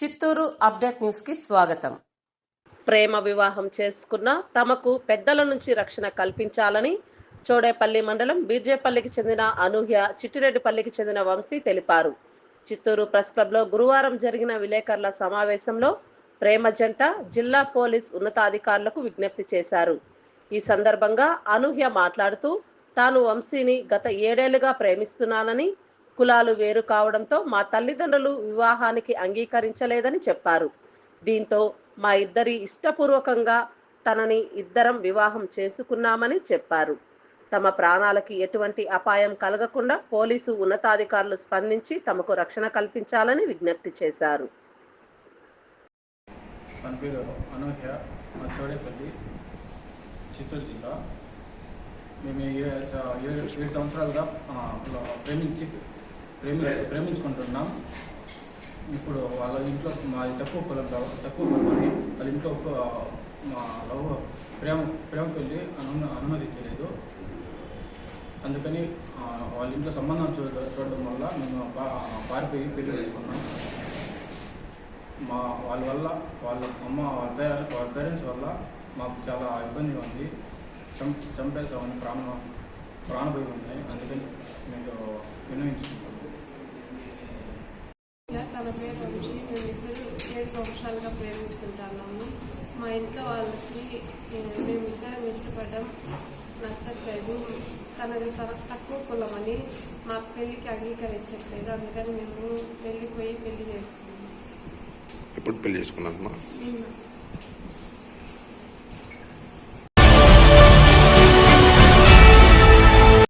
Chittoor update న్యూస్కి స్వాగతం. ప్రేమ వివాహం చేసుకున్న తమకు పెద్దల నుంచి రక్షణ కల్పించాలని చోడేపల్లి మండలం బీర్జేపల్లికి చెందిన అనూహ్య చిట్టిరెడ్డిపల్లికి చెందిన వంశీ తెలిపారు. చిత్తూరు ప్రెస్ క్లబ్లో గురువారం జరిగిన విలేకరుల సమావేశంలో ప్రేమ జంట జిల్లా పోలీస్ ఉన్నతాధికారులకు విజ్ఞప్తి చేశారు. ఈ సందర్భంగా అనూహ్య మాట్లాడుతూ తాను వంశీని గత ఏడేళ్ళుగా ప్రేమిస్తున్నానని కులాలు వేరు కావడంతో మా తల్లిదండ్రులు వివాహానికి అంగీకరించలేదని చెప్పారు. దీంతో మా ఇద్దరి ఇష్టపూర్వకంగా తనని ఇద్దరం వివాహం చేసుకున్నామని చెప్పారు. తమ ప్రాణాలకి ఎటువంటి అపాయం కలగకుండా పోలీసు ఉన్నతాధికారులు స్పందించి తమకు రక్షణ కల్పించాలని విజ్ఞప్తి చేశారు. పేరు అనూహ్య మా చోడేపల్లి చిత్తూరు జిల్లా. మేము ఏడు సంవత్సరాలుగా ప్రేమించి ప్రేమి ప్రేమించుకుంటున్నాం. ఇప్పుడు వాళ్ళ ఇంట్లో మాది తక్కువ కులం తక్కువ తక్కువ అని వాళ్ళ ఇంట్లో ఒక, మా లవ్ ప్రేమ ప్రేమ పెళ్ళి అను అనుమతించలేదు అందుకని వాళ్ళ ఇంట్లో సంబంధం చూ చూడడం వల్ల మేము పా- పారిపోయి పెళ్ళి చేసుకున్నాం. మా వాళ్ళ వల్ల వాళ్ళ అమ్మ వాళ్ళ పేరెంట్స్ వాళ్ళ పేరెంట్స్ వల్ల మాకు చాలా ఇబ్బందిగా ఉంది. చం చంపేసామని ప్రాణ ప్రాణభయం ఉన్నాయి. అందుకని మీకు నుంచి మేమిద్దరు ఏడు సంవత్సరాలుగా ప్రేమించుకుంటున్నాము మా ఇంట్లో వాళ్ళకి మేమిద్దరం ఇష్టపడడం నచ్చట్లేదు తనది తన తక్కువ కులమని మా పెళ్ళికి అంగీకరించట్లేదు. అందుకని మేము వెళ్ళిపోయి పెళ్ళి చేసుకున్నాము ఎప్పుడు పెళ్ళి చేసుకున్నారమ్మా